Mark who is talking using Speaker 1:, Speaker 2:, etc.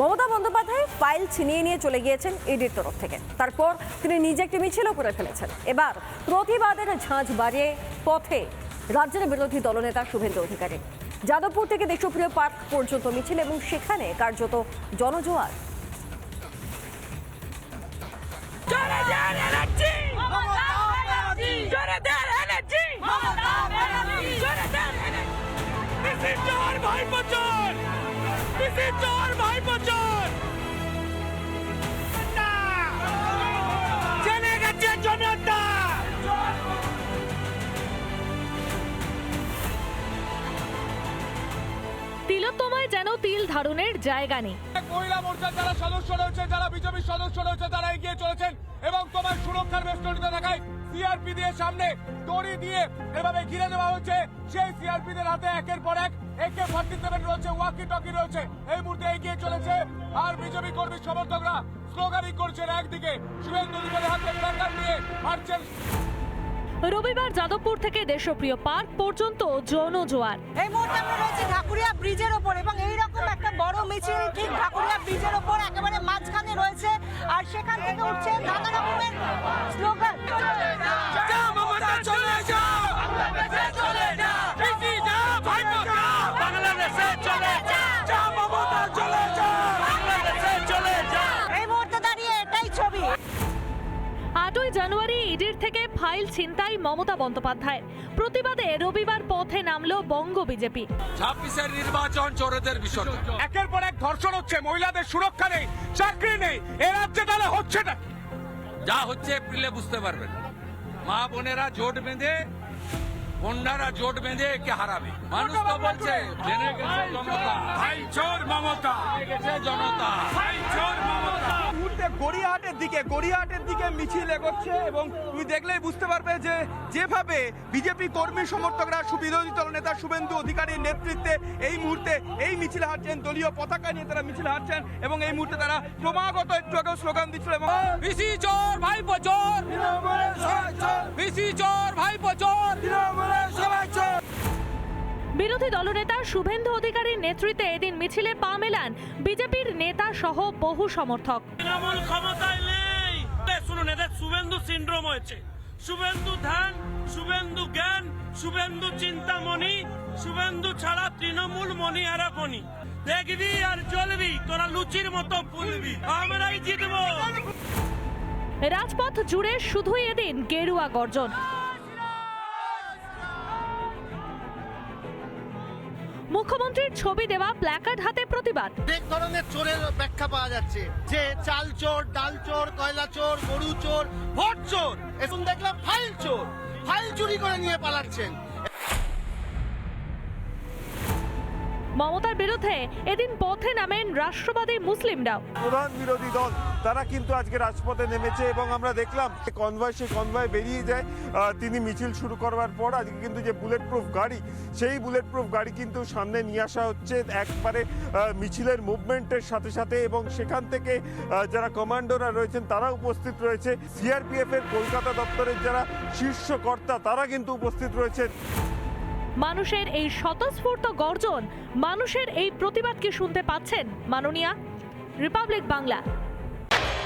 Speaker 1: Mamata Bandyopadhyay file ছিনিয়ে নিয়ে চলে গিয়েছেন ইডির তরফ থেকে। তারপর তিনি নিজে একটি মিছিলও করে ফেলেছেন। এবার প্রতিবাদের ঝাঁঝ বাড়িয়ে পথে রাজ্যের বিরোধী দলনেতা শুভেন্দু অধিকারী। যাদবপুর থেকে দেশপ্রিয় পার্ক পর্যন্ত মিছিল এবং সেখানে কার্যত জনজোয়ার।
Speaker 2: পিসি চোর ভাই জেনে গেছে জনতা।
Speaker 3: তিলোত্তমায় যেন তিল ধারণের জায়গা নেই।
Speaker 4: মহিলা মোর্চার যারা সদস্য রয়েছে যারা বিজেপির সদস্য রয়েছে তারা এগিয়ে চলেছেন। এবং তোমার সুরক্ষার বেষ্টনীতে দেখায় সিআরপি দিয়ে সামনে দড়ি দিয়ে এভাবে ঘিরে দেওয়া হচ্ছে। সেই সিআরপি দের হাতে একের পর এক একে ফর্টি সেভেন রয়েছে ওয়াকি টকি রয়েছে। এই মুহূর্তে এগিয়ে চলেছে আর বিজেপি কর্মী সমর্থকরা স্লোগানিং করছেন একদিকে। শুভেন্দু অধিকারী হাতে প্ল্যাকার্ড নিয়ে মারছেন
Speaker 3: রবিবার যাদবপুর থেকে দেশপ্রিয় পার্ক পর্যন্ত জনজোয়ার।
Speaker 5: এই মুহূর্তে আমরা রয়েছে ঢাকুরিয়া আর সেখান থেকে উঠছে নানা রকমের স্লোগান
Speaker 2: যা মমতা চলে যা। বাংলাদেশে চলে যা পিসি যা। ভাই যা বাংলাদেশে চলে যা। যা মমতা চলে যা। বাংলাদেশে চলে যা।
Speaker 5: এই মুহূর্তে দাঁড়িয়ে এটাই ছবি।
Speaker 3: আটই জানুয়ারি ফাইল ছিনতাই মমতা বন্দ্যোপাধ্যায় প্রতিবাদে রবিবার পথে নামলো বঙ্গ বিজেপি।
Speaker 4: ছাব্বিশের নির্বাচন চোরদের বিসর্জন একের পর এক ধর্ষণ হচ্ছে মহিলাদের সুরক্ষা নেই চাকরি নেই এ রাজ্যে তাহলে হচ্ছে না।
Speaker 6: যা হচ্ছে এপ্রিলে বুঝতে পারবেন। মা বোনেরা জোট বেঁধে কন্যারা জোট বেঁধে একে হারাবে। মানুষ তো বলছে জেনে গেছে জনতা।
Speaker 4: ভাই চোর মমতা।
Speaker 6: জেনে জনতা।
Speaker 7: গড়িয়াহাটের দিকে গড়িয়াহাটের দিকে মিছিল এগোচ্ছে এবং তুমি দেখলেই বুঝতে পারবে যে যেভাবে বিজেপি কর্মী সমর্থকরা বিরোধী দল নেতা শুভেন্দু অধিকারীর নেতৃত্বে এই মুহূর্তে এই মিছিল হাঁটছেন দলীয় পতাকা নিয়ে তারা মিছিল হাঁটছেন এবং এই মুহূর্তে তারা ক্রমাগত একটু আগেও স্লোগান দিচ্ছিল এবং
Speaker 6: পিসি চোর ভাই চোর। পিসি চোর ভাই চোর।
Speaker 3: বিরোধী দলনেতা শুভেন্দু অধিকারীর নেতৃত্বে এদিন মিছিলে পা মেলান বিজেপির নেতা সহ বহু সমর্থক।
Speaker 2: তৃণমূল ক্ষমতায় নেই। শুনুন এদের শুভেন্দু সিন্ড্রোম হয়েছে। শুভেন্দু ধ্যান শুভেন্দু জ্ঞান শুভেন্দু চিন্তামণি শুভেন্দু ছাড়া তৃণমূল মণি হারাপনি দেখবি আর জ্বলবি তোরা লুচির মতো ফুলবি। আমরাই জিতবো।
Speaker 3: রাজপথ জুড়ে শুধুই এদিন গেরুয়া গর্জন। মুখ্যমন্ত্রীর ছবি দেওয়া প্ল্যাকার্ড হাতে প্রতিবাদ।
Speaker 8: অনেক ধরনের চোরের ব্যাখ্যা পাওয়া যাচ্ছে। যে চাল চোর ডাল চোর কয়লা চোর গরু চোর ভোট চোর এখন দেখলাম ফাইল চোর। ফাইল চুরি করে নিয়ে পালাচ্ছেন।
Speaker 3: মমতার বিরুদ্ধে এদিন পথে নামেন রাষ্ট্রবাদী মুসলিমরাও।
Speaker 9: প্রধান বিরোধী দল তারা কিন্তু আজকে রাজপথে নেমেছে এবং আমরা দেখলাম কনভয় সেই কনভয় বেরিয়ে যায়। তিনি মিছিল শুরু করবার পর আজকে কিন্তু যে বুলেট প্রুফ গাড়ি, সেই বুলেট প্রুফ গাড়ি কিন্তু সামনে নিয়ে আসা হচ্ছে একবারে মিছিলের মুভমেন্টের সাথে সাথে এবং সেখান থেকে যারা কমান্ডোরা রয়েছেন তারা উপস্থিত রয়েছে। সিআরপিএফ এর কলকাতা দপ্তরের যারা শীর্ষ কর্তা, তারা কিন্তু উপস্থিত রয়েছেন।
Speaker 3: মানুষের এই স্বতঃস্ফূর্ত গর্জন, মানুষের এই প্রতিবাদকে শুনতে পাচ্ছেন মাননীয়া রিপাবলিক বাংলা।